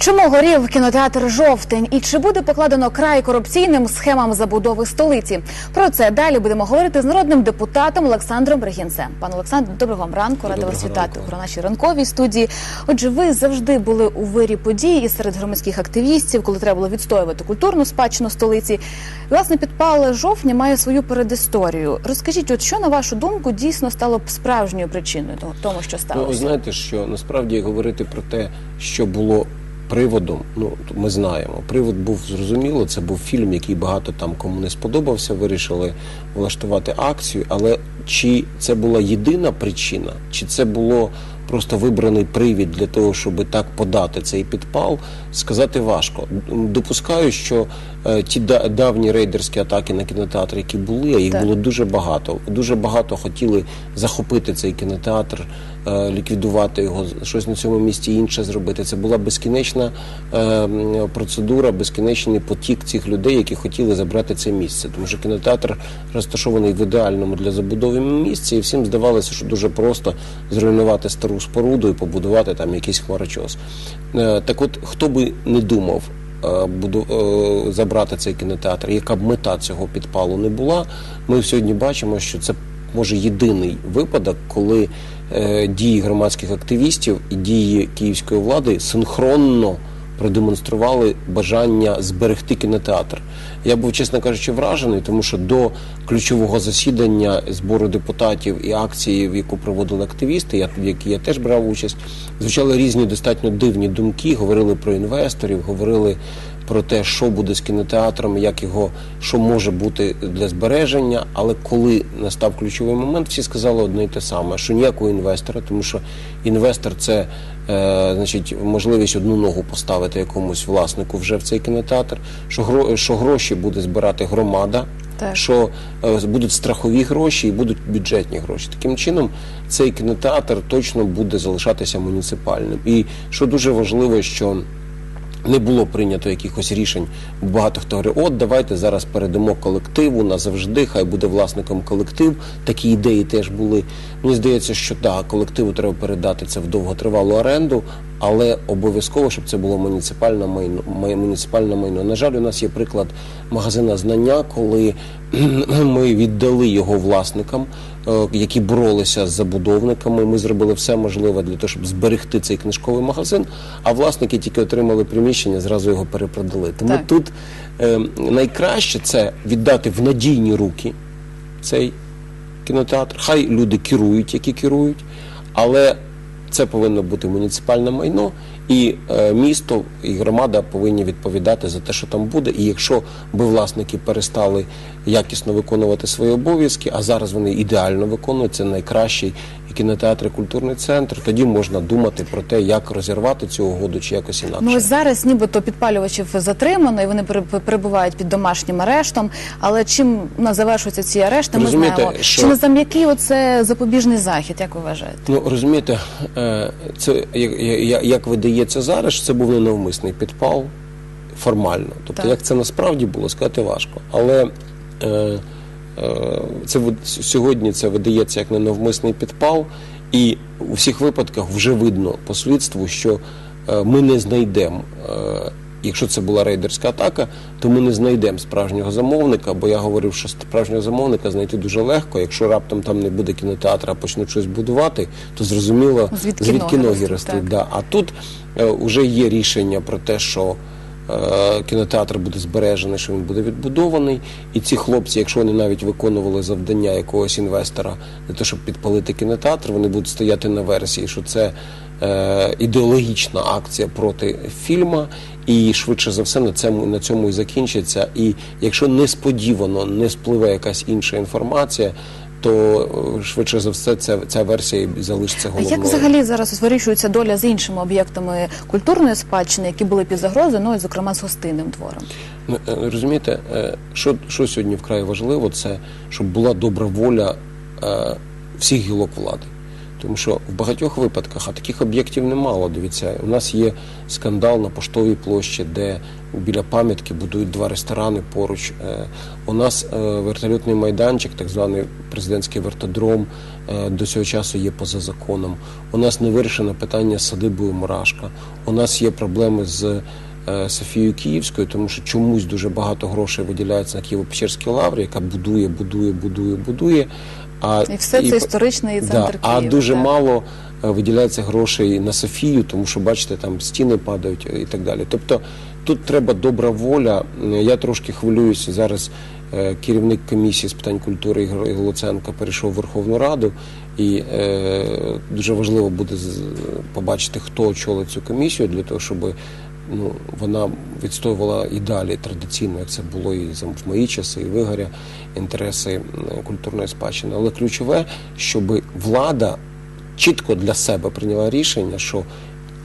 Чому горів кінотеатр жовтень і чи буде покладено край корупційним схемам забудови столиці? Про це далі будемо говорити з народним депутатом Олександром Бригінцем. Пане Олександр, доброго вам ранку. Рада вас вітати у нашій ранковій студії. Отже, ви завжди були у вирі подій і серед громадських активістів, коли треба було відстоювати культурну спадщину столиці. Власне, підпал жовтня має свою передісторію. Розкажіть, от що на вашу думку дійсно стало б справжньою причиною того- що Ну, сталося? ви знаєте, що насправді говорити про те, що було приводом, ну ми знаємо. Привод був зрозуміло. Це був фільм, який багато там кому не сподобався. Вирішили влаштувати акцію. Але чи це була єдина причина, чи це було просто вибраний привід для того, щоб так подати цей підпал, сказати важко. Допускаю, що е, ті да- давні рейдерські атаки на кінотеатр, які були, а їх Так. було дуже багато. Дуже багато хотіли захопити цей кінотеатр, ліквідувати його, щось на цьому місці інше зробити. Це була безкінечна е, процедура, безкінечний потік цих людей, які хотіли забрати це місце. Тому що кінотеатр розташований в ідеальному для забудови місці, і всім здавалося, що дуже просто зруйнувати стару споруду і побудувати там якийсь хмарочос. Е, Так от, хто би не думав е, буду е, забрати цей кінотеатр, яка б мета цього підпалу не була, ми сьогодні бачимо, що це може єдиний випадок, коли е, дії громадських активістів і дії київської влади синхронно продемонстрували бажання зберегти кінотеатр. Я був, чесно кажучи, вражений, тому що до ключового засідання збору депутатів і акції, в яку проводили активісти, я в якій я теж брав участь, звучали різні достатньо дивні думки. Говорили про інвесторів, говорили про те, що буде з кінотеатром, як його що може бути для збереження. Але коли настав ключовий момент, всі сказали одне і те саме: що ніякого інвестора, тому що інвестор це е, значить можливість одну ногу поставити якомусь власнику вже в цей кінотеатр, що гро, що гроші буде збирати громада. Так. Що е, будуть страхові гроші і будуть бюджетні гроші. Таким чином, цей кінотеатр точно буде залишатися муніципальним. І що дуже важливо, що не було прийнято якихось рішень. Багато хто говорить, от давайте зараз передамо колективу назавжди, хай буде власником колектив. Такі ідеї теж були. Мені здається, що так, колективу треба передати це в довготривалу оренду, але обов'язково, щоб це було муніципальне майно. май- Муніципальне майно. На жаль, у нас є приклад магазина знання, коли ми віддали його власникам, е, які боролися з забудовниками. Ми зробили все можливе для того, щоб зберегти цей книжковий магазин. А власники тільки отримали приміщення, зразу його перепродали. Тому Так. тут е, найкраще це віддати в надійні руки цей кінотеатр. Хай люди керують, які керують, але це повинно бути муніципальне майно, і е, місто і громада повинні відповідати за те, що там буде. І якщо би власники перестали якісно виконувати свої обов'язки, а зараз вони ідеально виконують, це найкращий і кінотеатр, і культурний центр, тоді можна думати про те, як розірвати цю угоду чи якось інакше. Ну ось зараз нібито підпалювачів затримано, і вони пере- перебувають під домашнім арештом. Але чим у нас завершуються ці арешти, ми Розумієте, знаємо. що- Чи не за м'який оце запобіжний захід, як ви вважаєте? Ну розумієте, е, це як, як, видається зараз, це був ненавмисний підпал формально. Тобто, Так. як це насправді було, сказати важко. Але е, це сьогодні це видається як ненавмисний підпал, і у всіх випадках вже видно по слідству, що е, ми не знайдемо. Е, Якщо це була рейдерська атака, то ми не знайдемо справжнього замовника, бо я говорив, що справжнього замовника знайти дуже легко. Якщо раптом там не буде кінотеатра, а почнуть щось будувати, то зрозуміло Звідки звідки, ноги ростуть, ростуть. Да. А тут е, вже є рішення про те, що е, кінотеатр буде збережений, що він буде відбудований. І ці хлопці, якщо вони навіть виконували завдання якогось інвестора для того, щоб підпалити кінотеатр, вони будуть стояти на версії, що це е, ідеологічна акція проти фільма. І швидше за все на цьому на цьому і закінчиться. І якщо несподівано не спливе якась інша інформація, то е, швидше за все ця, ця версія залишиться А головною. як взагалі зараз вирішується доля з іншими об'єктами культурної спадщини, які були під загрозою, ну і зокрема з гостинним двором? Ну, е, Розумієте, е, що, що сьогодні вкрай важливо, це щоб була добра воля всіх гілок влади. Тому що в багатьох випадках, а таких об'єктів немало. Дивіться, у нас є скандал на поштовій площі, де біля пам'ятки будують два ресторани поруч. Е, У нас е, вертольотний майданчик, так званий президентський вертодром, е, до цього часу є поза законом. У нас не вирішено питання садибою Мурашка. У нас є проблеми з Софією Київською, тому що чомусь дуже багато грошей виділяється на Києво-Печерській лаврі, яка будує, будує, будує, будує. А І все це по- історичний центр да, Києва. А дуже так. мало е, виділяється грошей на Софію, тому що бачите, там стіни падають і так далі. Тобто тут треба добра воля. Я трошки хвилююся зараз. е, Керівник комісії з питань культури Ігор Луценко перейшов в Верховну Раду, і е, дуже важливо буде побачити, хто очолить цю комісію для того, щоб ну, вона відстоювала і далі традиційно, як це було і в мої часи, і в інтереси культурної спадщини. Але ключове, щоб влада чітко для себе прийняла рішення, що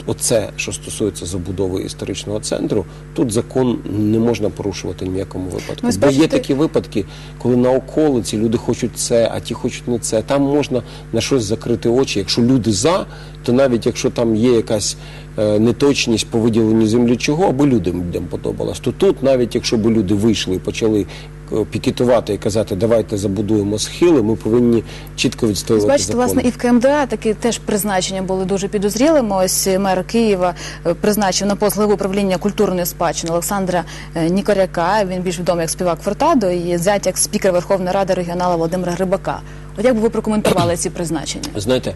оце, що стосується забудови історичного центру, тут закон не можна порушувати ні в якому випадку. Ну, Бо є такі випадки, коли на околиці люди хочуть це, а ті хочуть не це. Там можна на щось закрити очі. Якщо люди за, то навіть якщо там є якась неточність по виділенню землі чого, аби людям людям подобалось, то тут, навіть якщо б люди вийшли і почали е, пікетувати і казати, давайте забудуємо схили, ми повинні чітко відстоювати Бачите, закон. власне, і в КМДА такі теж призначення були дуже підозрілими. Ось мер Києва е, призначив на пост глави управління культурної спадщини Олександра е, Нікоряка. Він більш відомий як співак Фортадо і зять як спікер Верховної Ради регіонала Володимира Грибака. От як би ви прокоментували ці призначення? Знаєте,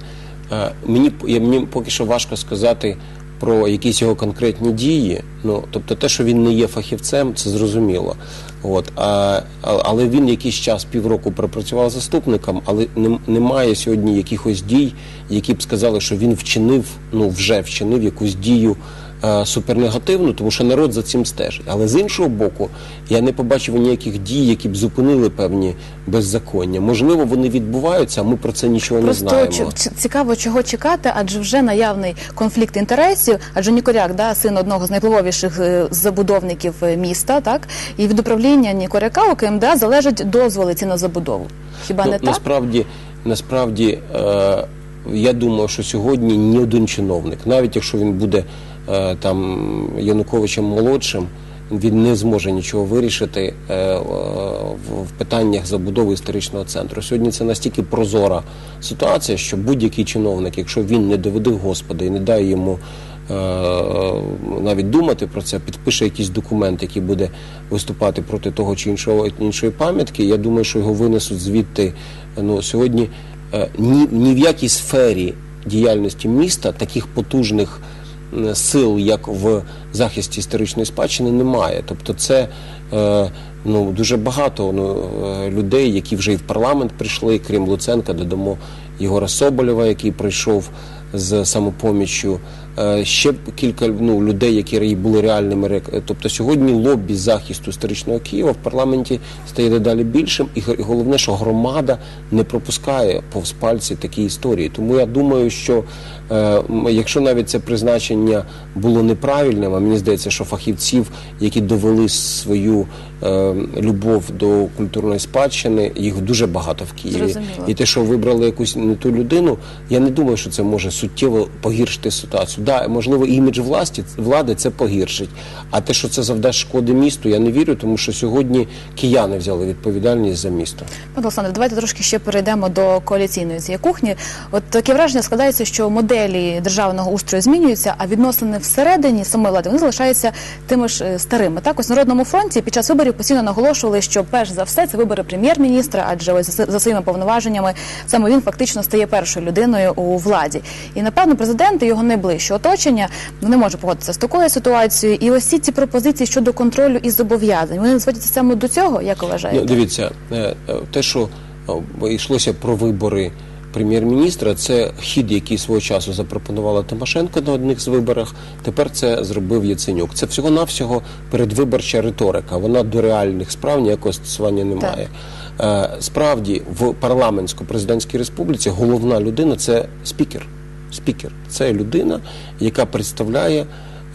е, мені мені поки що важко сказати про якісь його конкретні дії. Ну тобто, те, що він не є фахівцем, це зрозуміло. От а, але він якийсь час півроку пропрацював заступником, але нем- немає сьогодні якихось дій, які б сказали, що він вчинив, ну вже вчинив якусь дію. Е, Супернегативну, тому що народ за цим стежить. Але з іншого боку, я не побачив ніяких дій, які б зупинили певні беззаконня. Можливо, вони відбуваються, а ми про це нічого Просто не знаємо. чи- цікаво, чого чекати, адже вже наявний конфлікт інтересів. Адже Нікоряк, да, син одного з найвпливовіших е, забудовників е, міста, так і від управління Нікоряка у КМДА залежать дозволи ці на забудову. Хіба Ну, не так? насправді, насправді е, я думаю, що сьогодні ні один чиновник, навіть якщо він буде там Януковичем молодшим, він не зможе нічого вирішити е, е, в, питаннях забудови історичного центру. Сьогодні це настільки прозора ситуація, що будь-який чиновник, якщо він не доведе Господа і не дає йому е, навіть думати про це, підпише якийсь документ, який буде виступати проти того чи іншого іншої пам'ятки. Я думаю, що його винесуть звідти. Ну сьогодні е, ні, ні в якій сфері діяльності міста таких потужних сил, як в захисті історичної спадщини, немає. Тобто, це е, ну дуже багато ну, е, людей, які вже і в парламент прийшли, крім Луценка, додамо Єгора Соболєва, який прийшов з самопоміччю. Е, Ще кілька ну, людей, які були реальними Тобто сьогодні лобі захисту історичного Києва в парламенті стає дедалі більшим, і головне, що громада не пропускає повз пальці такі історії. Тому я думаю, що е, якщо навіть це призначення було неправильним, а мені здається, що фахівців, які довели свою е, любов до культурної спадщини, їх дуже багато в Києві. Зрозуміло. І те, що вибрали якусь не ту людину, я не думаю, що це може суттєво погіршити ситуацію. Да, можливо, імідж власті влади це погіршить. А те, що це завдасть шкоди місту, я не вірю, тому що сьогодні кияни взяли відповідальність за місто. Пане Олександре, давайте трошки ще перейдемо до коаліційної цієї кухні. От таке враження складається, що моделі державного устрою змінюються, а відносини всередині самої влади вони залишаються тими ж е, старими. Так, ось народному фронті під час виборів постійно наголошували, що перш за все це вибори прем'єр-міністра, адже ось за своїми повноваженнями саме він фактично стає першою людиною у владі. І напевно президент і його найближче оточення не може погодитися з такою ситуацією. І ось ці ці пропозиції щодо контролю і зобов'язань вони зводяться саме до цього, як вважаєте? Ну, дивіться, е, е, те, що йшлося про вибори прем'єр-міністра, це хід, який свого часу запропонувала Тимошенко на одних з виборах. Тепер це зробив Яценюк. Це всього-навсього передвиборча риторика. Вона до реальних справ ніякого стосування не має. Е, Справді, в парламентсько-президентській республіці головна людина це спікер. Спікер це людина, яка представляє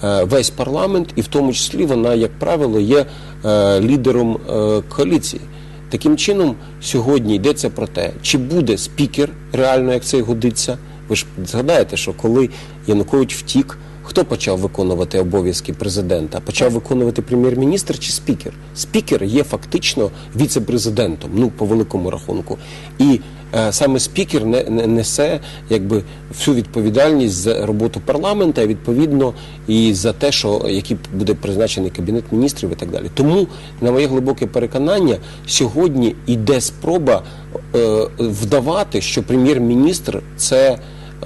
е, весь парламент, і в тому числі вона, як правило, є е, лідером е, коаліції. Таким чином, сьогодні йдеться про те, чи буде спікер реально, як це годиться, Ви ж згадаєте, що коли Янукович втік, хто почав виконувати обов'язки президента? Почав виконувати прем'єр-міністр чи спікер? Спікер є фактично віце-президентом, ну по великому рахунку. І е, саме спікер не, не несе якби всю відповідальність за роботу парламента, відповідно, і за те, що який буде призначений кабінет міністрів і так далі. Тому, на моє глибоке переконання, сьогодні йде спроба е, вдавати, що прем'єр-міністр це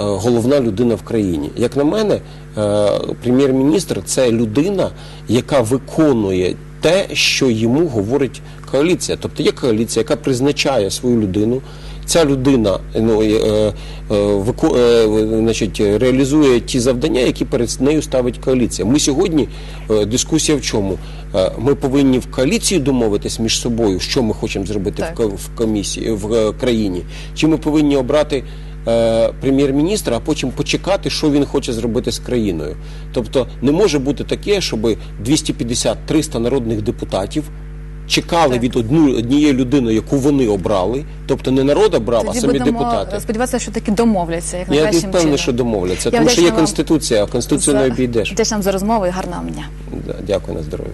головна людина в країні. Як на мене, е, прем'єр-міністр це людина, яка виконує те, що йому говорить коаліція. Тобто є коаліція, яка призначає свою людину. Ця людина ну, е, е, вико- е, значить, реалізує ті завдання, які перед нею ставить коаліція. Ми сьогодні е, дискусія в чому? Е, Ми повинні в коаліції домовитись між собою, що ми хочемо зробити в, в комісії в е, країні, чи ми повинні обрати е, прем'єр-міністра, а потім почекати, що він хоче зробити з країною. Тобто не може бути таке, щоб 250-300 народних депутатів. Чекали Так. від одну однієї людини, яку вони обрали, тобто не народ обрав, а самі будемо депутати. сподіватися, що таки домовляться як Я найкращим впевнений, що домовляться, Я тому що є конституція, а конституцію не За- обійдеш. Вдячна вам за розмову і гарного дня. Да, Дякую на здоров'я.